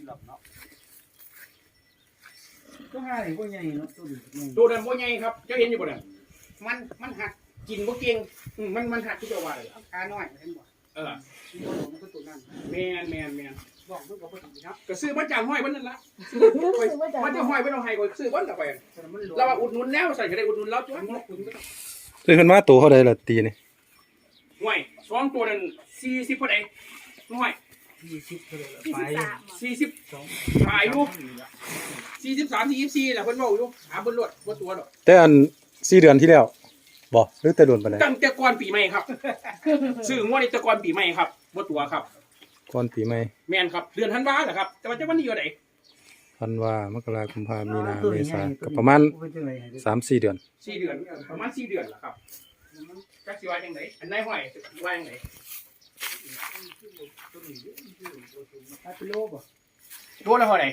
ที่หลับเนาะก็ห้านี่ก็ใหญ่เนาะตัวนี้ใหญ่ตัวนั้นบ่ใหญ่ครับเจ้าเห็นอยู่บ่เนี่ยมันมันหักกินบ่เก่งอืมมันมันหักที่เจ้าว่าเลยขาน้อยเห็นบ่เออที่บ่ลงก็ตัวนั้นแม่นแม่นแม่นบอกมันก็บ่ดีเนาะก็ซื้อมาจากห้อยมันนั่นละมันจะห้อยไปเอาให้ก็ซื้อมันกลับไปแต่มันหลวเราว่าอุดหนุนแล้วใส่ก็ได้อุดหนุนแล้วจ้ะซื้อขึ้นมาตัวเท่าใดล่ะตีนี่ห้อยสองตัวนั้น40เท่าใดห้อย ยี่สิบเท่าไหร่ละยี่ไปสิบสาม40สองขายอยู่43 44แหละเพิ่นเว้าอยู่หาเบิ่นรวดบ่ตัวดอกแต่อัน4เดือนที่แล้วบ่หรือแต่โดนปานใดตั้งแต่ก่อนปีใหม่ครับ ซื้องวดนี้แต่ก่อนปีใหม่ครับบ่ตัวครับ ก่อนปีใหม่แม่นครับ เดือนธันวาเหรอครับ แต่ว่าจะวันนี้อยู่ไหนธันวามกราคมพามีนาเมษาก็ประมาณเป็นจังไดให้ได้3-4เดือน สี่เดือน ประมาณสี่เดือนเหรอครับจักสิว่าจังไดอันนายห้อยสิว่าจังได ถ้าเป็นโลบ่ตัวละเท่าไหร่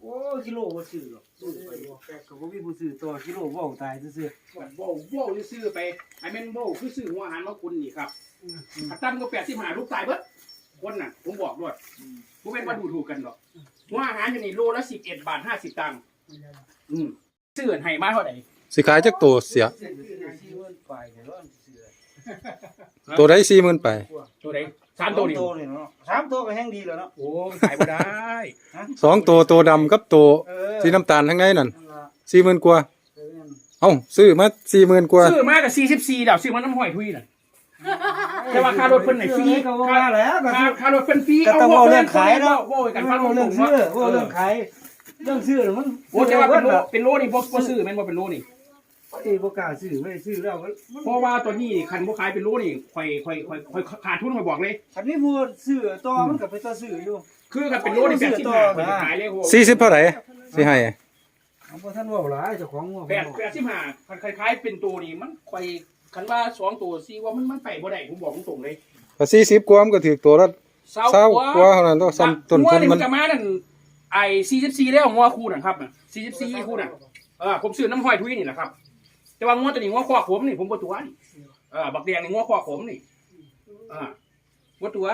โอ้กิโลบ่ซื้อหรอกซื้อไปบ่แต่ก็บ่มีผู้ซื้อต่อกิโลบ่ตายซื่อบ่บ่บ่ซื้อไปไอ้แม่นบ่คือซื้อหัวอาหารมาคุณนี่ครับถ้าตั้งก็85ลูกตายเบิดคนน่ะ ผมบอกด้วยผมเป็นว่าดูถูกกันดอกหัวอาหารอยู่นี่โลละ11บาท50ตังค์อืมซื้อให้มาเท่าไหร่สิขายจักตัวเสีย ๆซื้อซื้อเงินไปเดี๋ยวเราซื้อตัวใด40,000ไปตัวไหนสามตัวนี่โตนี่เนาะสามตัวก็แห้งดีแล้วเนาะโอ้ขายบ่ได้สองตัวตัวดำกับตัวเออสีน้ำตาลทั้งในนั่นนั่นล่ะ40,000กว่าเออนั่นเอ้าซื้อมา40,000กว่าซื้อมากับ44ดาวซื้อมาน้ำห้อยทุยน่ะแต่ว่าค่ารถเพิ่นไหนฟรีก็ว่าแล้วก็ค่าค่ารถเป็นฟรีก็ต้องเอาเรื่องขายเนาะโว้ยกันฟัว่างเรื่องซื้อว่าเรื่องขายเรื่องซื้อน่ะมันโอ้แต่ว่าเป็นโลเป็นโลนี่บ่บ่ซื้อแม่นบ่เป็นโลนี่ ไอ้บ่กล้าซื้อไม่ซื้อแล้วก็เพราะว่าตัวนี้คันบ่ขายเป็นโลนี่ค่อยค่อยค่อยค่อยขาดทุนค่อยบอกเลย คันนี้ผู้ซื้อต่อมันก็ไปต่อซื้ออยู่ คือคันเป็นโลนี่ซื้อต่อ85ค่อยจะขายเลยโห40เท่าไหร่สิให้เอาบ่ทันเว้าหลายเจ้าของว่าแปด85คันคล้ายๆเป็นตัวนี่มันค่อยคันว่าสองตัวซีว่ามันมันไปบ่ได้ผมบอกตรงๆเลยก็40กว่ามันก็ถือตัวละเศร้าเศร้ากว่าเท่านั้นตัวซ้ำต้นงัวทุนนี่มัมันนจะมานั่นไอ้44แล้วงัวคู่นั่นครับน่ะ44คู่น่ะเออผมซื้อน้ำห้อยทุยนี่แหละครับ แต่ว่างัวตัวนี้งัวคอกผมนี่ผมบ่ตัวนี่เออบักแดงนี่งัวคอกผมนี่อ่าบ่ตัว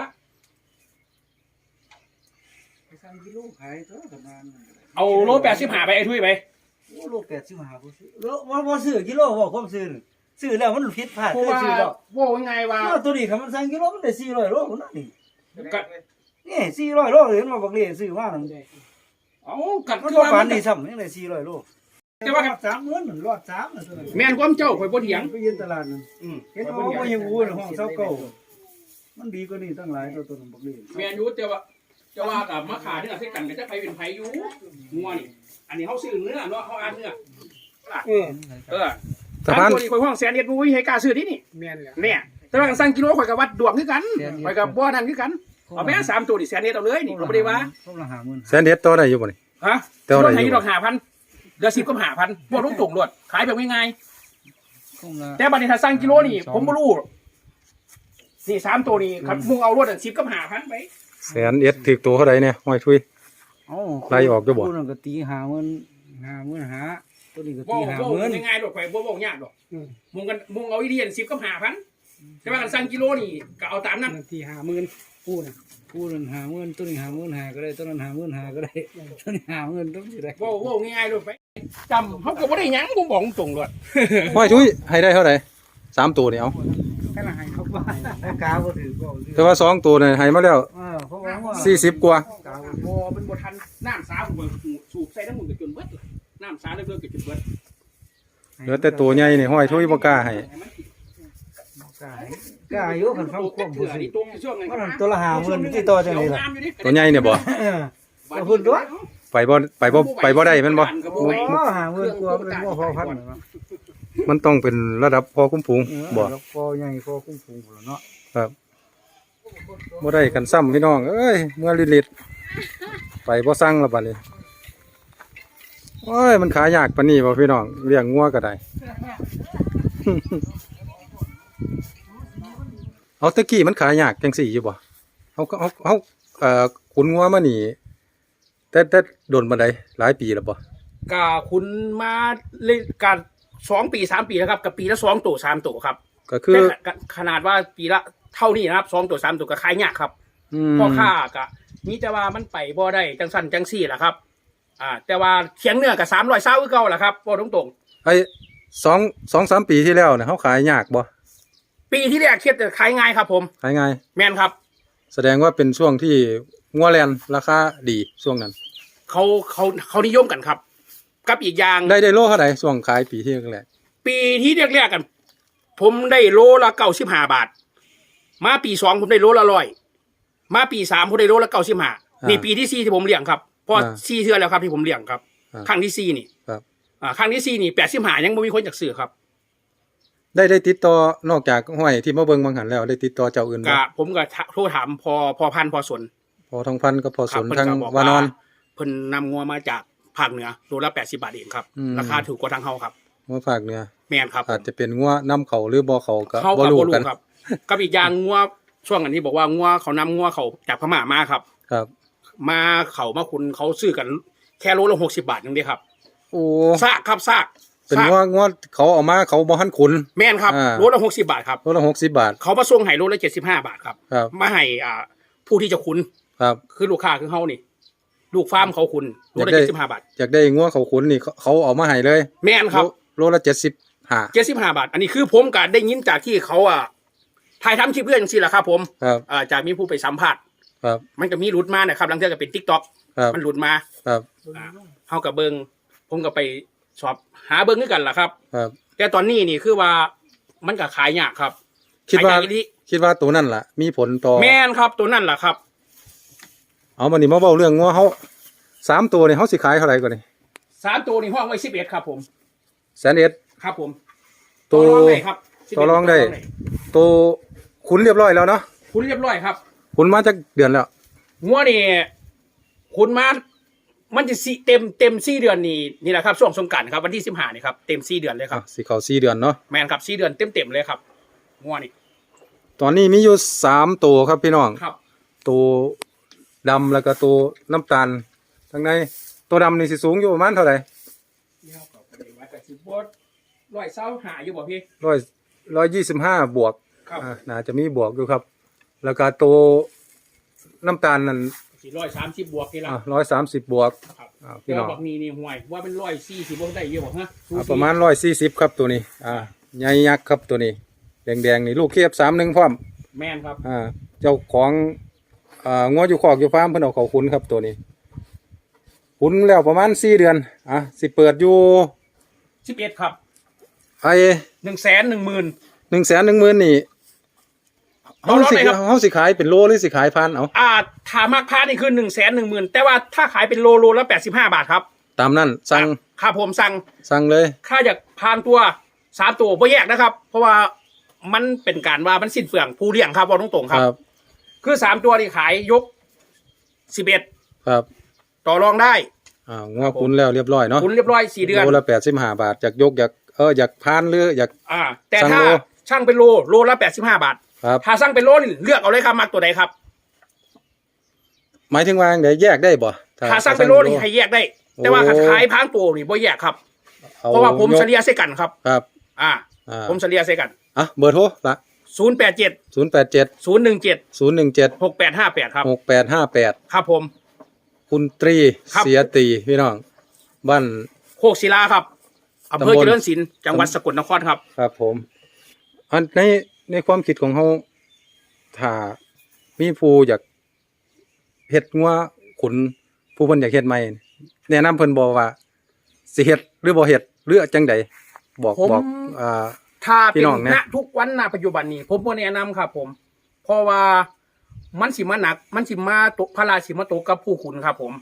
ไปสั่งกิโลขายตัวประมาณเอาโลแปดสิบหาไปไอ้ทุยไปโอ้โล85บ่ซื้อโลบ่บ่ซื้อกิโลบ่ความซื้อนี่ซื้อแล้วมันผิดพลาดเพราะคือว่าซื้อแล้วว่ายังไงว่าเอาตัวนี้คันมันสั่งกิโลมันได้400โลพุ่นน่ะนี่กัดนี่400โลเห็นบ่บักเล่ซื้อมานั่นเอากัดมันคือบ่ว่าปามันนนี่ซ้ำยังได้400โล แต่ว่าสามเงินรอดสามน่ะตัวนั้นแม่นความเจ้าข่อยบ่เถียงไปยืนตลาดนั่นอืมเห็นข่อยว่าบ่เถียงบ่ยังอู้ห้องเซาเก่ามันดีกว่านี้ตั้งหลายตัวตัวนึงบักเล่แม่นอยู่แต่ว่าจะว่ากับมะขาเนี่ยใส่กันก็จะไปเป็นไผอยู่งัวนี่ อันนี้เขาซื้อเนื้อเนาะเขาอ่านเนื้อเออเออสะพานตัวนี้ข่อยห้องแสนเอ็ดบ่มีให้กล้าซื้อที่นี่แม่นแหละเนี่ยแต่ว่ากันสั่งกิโลข่อยก็วัดดวงคือกันข่อยก็บ่นั่นคือกันเอาแม่สามตัวนี่แสนเอ็ดเอาเลยนี่เขาบ่ได้ว่าพวกละห้าหมื่นแสนเด็ดต่อได้อยู่บ่นี่ฮะแต่ว่าอะไรรถไถอยู่ดอก5,000 เดือน10ก็5,000บ่ลงตรงรวดขายแบบง่ายๆพวกละแต่บัดนี้ถ้าสั่งกิโลนี่ ผมบ่รู้นี่สามตัวนี่ครับมุงเอารถอันสิบกับหาพันไปแสนเอ็ดถือตัวเท่าไหร่เนี่ยห้อยทุยเอ้าไล่ออกอยู่บ่คู่นั้นก็ตีห้าหมื่นห้าหมื่นห้าตัวนี้ก็บ่ตีห้าบ่หมื่นง่ายๆดอกข่อยบ่บ่ยากดอกมุงกันมุงเอาอีเดียนสิบกับหาพันแต่ว่ากันสั่งกิโลนี่ก็เอาตามนั้นตีห้าหมื่นคู่น่ะ คู่นั้นห้าหมื่นตัวนี้ห้าหมื่นห้าก็ได้ตัวนั้นห้าหมื่นห้าก็ได้ตัวนี้ห้าหมื่นต้องสิได้บ่บ่ง่ายๆดอกไปจำเขาก็บ่ได้หยังผมบอกตรงๆเลยห้อยทุยให้ได้เท่าไหร่สามตัวนี่เอาแค่ละให้เขาบ้านแต่กาบ่ถือก็ถือแต่ว่าสองตัวเนี่ยให้มาแล้วเออเพราะว่าว่าสี่สิบกว่ากาบ่บ่มันบ่ทันน้ำสาผมสูบใส่น้ำมันก็จนเบิดเลยน้ำสาเลิกๆก็จนเบิดเหลือแต่ตัวใหญ่นี่ห้อยทุยบ่กล้าให้กา ให้กาอยู่คันฟังความเถื่ผู้อสินี่ตรงช่วงนั้นว่านั่นตัวละห้าหมื่นที่ต่อจังได๋ล่ะตัวใหญ่เนี่ยบ่ เออเอาพุ่นด้วยไปบ่ไปบ่ไปบ่ได้แมันบ่ โอ้ห้าหมื่นกว่าเป็นบ่พอพันเนาะมันต้องเป็นระดับพอคุ้มพุงเออบ่ แล้วพอใหญ่พอคุ้มฟูงพุ่นเนาะบ่ได้กันซ้ำพี่น้อง เอ้ย เมื่อลิดๆไปบ่สั่งและบัดนี้โอ้ย มันขายยากปานนี้บ่พี่น้อง เลี้ยงงัวก็ได้ เอาตะกี้มันขายยากจังสี่อยู่บ่เฮาก็เฮาเฮาเอ่อขุนงัวมานี่แต่แต่โดนมาได้หลายปีแล้วบ่กาคุณมาเล่นการสองปีสามปีแล้วครับกับปีละสองตัวสามตัวครับก็คือ แต่ขขนาดว่าปีละเท่านี้นะครับสองตัวสามตัวก็ขายยากครับอืมพ่อค้าก็นี่แต่ว่ามันไปบ่ได้จังสั่นจังสี่ล่ะครับ อ่า แต่ว่าเถียงเนื้อกับสามร้อยเศร้าคือเก่าล่ะครับบอกตรงไอ้สองสองสามปีที่แล้วเนี่ยเขาขายยากบ่ๆ ปีที่แรกเทียบแต่ขายง่ายครับ ผมขายง่าย แม่นครับ แสดงว่าเป็นช่วงที่งัวแลนราคาดีช่วงนั้น เขาเขาเขานิยมกันครับ กับอีกอย่างได้ได้โลเท่าไหร่ช่วงขายปีที่แรกปีที่แรกๆกัน ผมได้โลละเก้าสิบห้าบาท มาปีสองผมได้โลละร้อยมาปีสามผมได้โลละเก้าสิบห้านี่ปีที่สี่ที่ผมเลี้ยงครับเพอสี่เทือนแล้วครับที่ผมเลี้ยงครับครั้งที่สี่นี่ครับอ่าครั้งที่สี่นี่แปดสิบห้ายังไม่มีคนจากสื่อครับ ได้ได้ติดต่อนอกจากห้อยที่มาเบิ่งบางหันแล้วได้ติดต่อเจ้าอื่นบ่กะผมก็โทรถามพอพอพันธุ์พอสนพอทองพันก็พอคสรับนเพิ่นทั้งก็บอกวานอน เพิ่นนำงัวมาจากภาคเหนือโลละแปดสิบาทเองครับอืม ราคาถูกกว่าทางเฮาครับงัวภาคเหนือแม่นครับอาจจะเป็นงัวน้ำเขาหรือบ่เขาก็เขาบ่กับรู้บ่รู้กันครับกับอีกอย่างงัวช่วงอันนี้บอกว่างัวเขานำงัวเขาจากพม่ามาครับ ครับ มาเขามาคุณเขาซื้อกันแค่โลละหกสิบาทนึงเดียวครับโอ้ซากครับซาก เป็นซากงัวงัวเขาเอามาเขาบ่หันขุน แม่นครับอ่า โลละหกสิบาทครับโลละ60บาท เขามาส่งให้โลละเจ็ดสิบห้าบาทครับ ครับ มาให้อ่าผู้ที่จะคุณครับคือลูกค้าคือเฮานี่ ลูกฟาร์มเขาคุณโลละอยากได้เจ็ดสิบห้าบาท อยากได้งัวเขาขุนนี่เขาเขาเอามาให้เลยแม่นครับ โลโลละ75เจ็ดสิบห้าบาท อันนี้คือผมก็ได้ยินจากที่เขาอะถ่ายทำคลิปเพื่อนสิแหละครับ ผมครับอ่าจากมีผู้ไปสัมภาษณ์ครับมันก็มีหลุดมานะครับหลังจากก็เป็นทิกตอกครับมันหลุดมาครับเฮากับเบิงผมก็ไป สอบหาเบิงด้วยกันล่ะครับ ครับ แต่ตอนนี้นี่คือว่ามันก็ขายยากครับคิดว่าขยยกอีหลีคิดว่าตัวนั่นล่ะ มีผลต่อ แม่นครับ ตัวนั่นล่ะครับเอามานี่มาเว้าเรื่องงัวเฮาสามตัวนี่เฮาสิขายเท่าไหร่ก่อนนี่สามตัวนี่ห้องไว้สิบเอ็ดครับ ผมแสนเอ็ดครับ ผมตัวต่อรองได้ครับต่อรองได้ ตัวขุนเรียบร้อยแล้วเนาะคุณเรียบร้อยครับขุนมาจากเดือนแล้ว งัวนี่คุณมา มันจะสี่เต็มเต็มสี่เดือนนี่นี่แหละครับช่วงสงกรารครับวันที่สิบห้านี่ครับเต็มสี่เดือนเลยคอะรับสิเข้าสี่เดือนเนาะ แมนครับสี่เดือนเต็มเต็มๆเลยครับงัวนี่ตอนนี้มีอยู่สามตัวครับพี่น้อง ครับ ตัวดำแล้วก็ตัวน้ำตาลทั้งในตัวดำนี่สิสูงอยู่ประมาณเท่าไหร่เดี๋ยวก็ไปวัดกับสิบบดร้อยเศร้าหาอยู่บ่พี่ร้อยร้อยยี่สิบห้าบวกครับอ่าน่าจะมีบวกอยู่ครับ แล้วก็ตัวน้ำตาลนั่น สี่ร้อยสามสิบบวกนี่ละร้อยสามสิบบวกครับอ่าเดี๋พี่ยวน้องบอกนี่นี่ห่วยว่าเป็นร้อยสี่สิบบวกได้เยอะบ่ฮะอ่าประมาณร้อยสี่สิบครับตัวนี้ อ่าใหญ่ยักษ์ครับตัวนี้ แดงๆนี่ลูกเคียบสามหนึ่งพร้อมแมนครับอ่าเจ้าของอ่างัวอยู่คอกอยู่ฟาร์มเพิ่นเอาเขาคุ้นครับตัวนี้คุ้นแล้วประมาณสี่เดือนอะสิเปิดอยู่สิบเอ็ดครับไอ้หนึ่งแสนหนึ่งหมื่นหนึ่งแสนหนึ่งหมื่นนี่ เอาเฮาร้อยสิไหนครับเฮาสิขายเป็นโลหรือสิขายพันเอาอ่าถามมากค่านี่คือหนึ่งแสนหนึ่งหมื่นแต่ว่าถ้าขายเป็นโลโลละแปดสิบห้าบาทครับ ตามนั้นสั่งค่าผมสั่งสั่งเลยค่าจากพานตัวสามตัวบ่แยกนะครับ เพราะว่ามันเป็นการว่ามันสิ้นเปลืองผู้เลี้ยงครับว่าตรงๆครับ คือสามตัวนี่ขายยกสิบเอ็ดครับ ต่อรองได้อ่างัวคุ้นแล้วเรียบร้อยเนาะคุณเรียบร้อยสี่เดือนโลละแปดสิบห้าบาทอยากยกอยากเอออยากพานหรืออยากอ่า แต่สั่งถ้าโลช่างเป็นโลโลละแปดสิบห้าบาท ครับ ถ้าสั่งเป็นโลนี่เลือกเอาเลยครับมักตัวใดครับ หมายถึงว่าไดแยกได้บ่ถ้าสั่งเป็นโลนี่ให้แยกได้ แต่ว่าถ้าขายพางตัวนี่บ่แยกครับอเพราะว่าผมยกเฉลี่ยใส่กันครับ ครับ อ่าอ่าผมเฉลี่ยใส่กันอะเบอร์โทรละศูนย์แปดเจ็ดศูนย์แปดเจ็ดศูนย์หนึ่งเจ็ดศูนย์หนึ่งเจ็ดหกแปดห้าแปดครับหกแปดห้าแปดครับผม คุณตรีครับเสียตีพี่น้อง บ้านโคกศิลาครับอำเภอตำบลเจริญศิลป์จังหวัดสกลนครครับ ครับผม อันใน ในความคิดของเขาถ้ามีผู้อยากเฮ็ดงัวขุนผู้เพิ่นอยากเฮ็ดใหม่แนะนำเพิ่นบอกว่าสิเฮ็ดหรือบ่เฮ็ดหรือจังใดบอกผม บอกอ่า ถ้าพี่เป็นน้องนะ ณทุกวันณปัจจุบันนี้ ผมบ่แนะนำครับผม เพราะว่ามันสิมาหนัก มันสิมาตกพระราชิมาตกกับผู้ขุนครับผม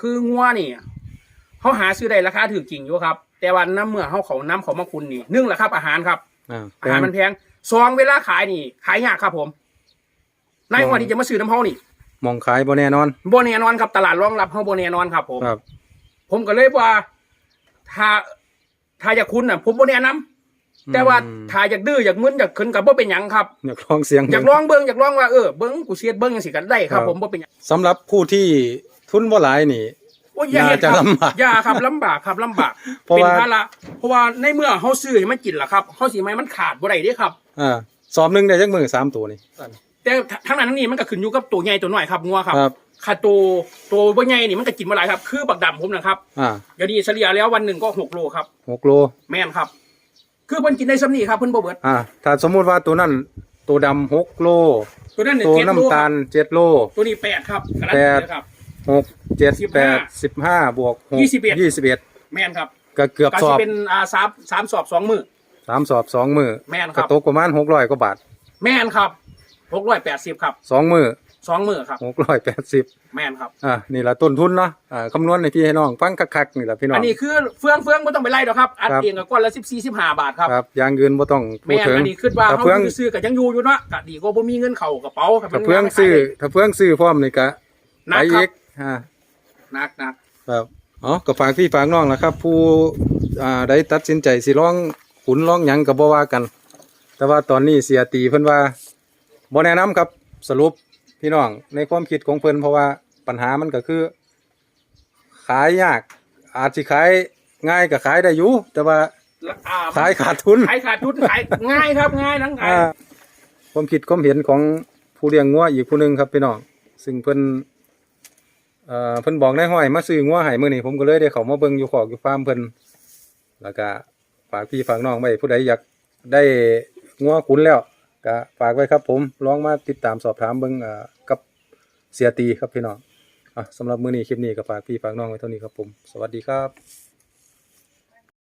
คืองัวนี่เขาหาซื้อได้ราคาถือจริงอยู่ครับ แต่ว่าน้ำเมื่อเขาเขาน้ำเขามาคุณนี่หนึ่งแหละครับอาหารครับ อ่าอาหารมันแพง สองเวลาขายนี่ ขายยากครับผมนายวันที่จะมาซื้อน้ำเขานี่มองขายบ่แน่นอนโบแน่นอนครับตลาดรองรับเขาโบแน่นอนครับ ผมครับ ผมก็เลยว่า ถ้าถ้าอยากคุณน่ะ ผมโบแนะนำแต่ว่าอืมถ้าอยากดื้ออยากมึนอยากขึ้นกับบ่เป็นหยังครับอยากลองเสียงอยากลองเบิ่งอยากลองว่าเออเบิ่งกูเสียดเบิ่งจังซี่ก็ได้ครับ ผมบ่เป็นหยังสำหรับผู้ที่ทุนบ่หลายนี่ โอ้ยอย่าเฮ็ดน่าจะครับลำบากอย่าครับลำบากครับลำบากเพราะเป็นว่า ภาระเพราะว่าในเมื่อเฮาซื้อให้มันกินล่ะครับเฮาสิให้มันขาดบ่ได้เด้ครับ อ่าสอบหนึงได้จักมือสามตัวนี่ แต่ทั้งนั้นทั้งนี้มันก็ขึ้นอยู่กับตัวใหญ่ตัวน้อยครับงัวครับครับค่าตัวตัวบ่ใหญ่นี่มันก็กินมาหลายครับ คือบักดำผมนะครับอ่าเดี๋ยวนี้เฉลี่ยแล้ววันหนึ่งก็หกโลครับ หกโล แม่นครับ คือเพิ่นกินได้ซ้ำนี่ครับเพิ่นบ่เบิดอ่า ถ้าสมมุติว่าตัวนั้นตัวดำหกโล ตัวนั้นเนี่ยตัวเจ็ดโลน้ำคตารับลเจ็ดโล ตัวนี้แปดครับกระดาษแปด เลยครับ หกเจ็ดสิบแปห้าดสิบห้าบวกหกยี่สิบเอ็ด ยี่สิบเอ็ดแม่นครับก็เกือบก็สสิอบเป็นอ่าสามสามสอบสองมือ สามสอบสองมือแม่นคก็รับ ตกประมาณหกร้อยกว่าบาทแม่นครับหกร้อยแปดสิบครับสองมือสองมือครับ หกร้อยแปดสิบแม่นครับ อ่านี่แหละต้นทุนเนาะอ่าคำนวณในพี่ให้น้องฟังคักๆนี่แหละพี่น้อง อันนี้คือเฟืองเฟืองไม่ต้องไปไล่หรอกครับอัดครับ เองกับก้อนละสิบสี่สิบห้าบาทครับครับอย่างอื่นบ่ต้องพูแม่ดนถึงอันนี้คิดว่าถ้าเขาเฟืองซื้อกับยังอยู่อยู่เนาะก็ดีกว่าบ่มีเงินเข้ากระเป๋าครับถ้าเพื่องซื้อถ้าเพื่องซื้อพร้อมนี่ก็หนัไปกครัอีบก อ่าหนักหนักครับอ๋อก็ฝากพี่ฝากน้องนะครับ ผู้อ่าได้ตัดสินใจสิร้องขุนร้องหยังก็บ่ว่ากัน แต่ว่าตอนนี้เสียตีเพิ่นว่าบ่แนะนำครับสรุปพี่น้องในความคิดของเพิ่นเพราะว่าปัญหามันก็คือ ขายยาก อาจสิขายง่ายก็ขายได้อยู่แต่ว่าอ่าขายขาดทุน ขายขาดทุนขายง่ายครับง่ายทั้งง่าย อ่าความคิดความเห็นของผู้เลี้ยงงัวอีกผู้หนึงครับพี่น้อง ซึ่งเพิ่น เอ่อเพิ่นบอกนายห้อยมาซื้องัวให้มื้อนี้ผมก็เลยได้เข้ามาเบิ่งอยู่ขอกอยู่ฟาร์มเพิ่นแล้วก็ฝากพี่ฝากน้องไว้ผู้ใดอยากได้งัวขุนแล้วก็ฝากไว้ครับ ผมลองมาติดตามสอบถามเบิ่งเอ่อกับเสียตีครับพี่น้องอะสำหรับมื้อนี้คลิปนี้ก็ฝากพี่ฝากน้องไว้เท่านี้ครับผม สวัสดีครับ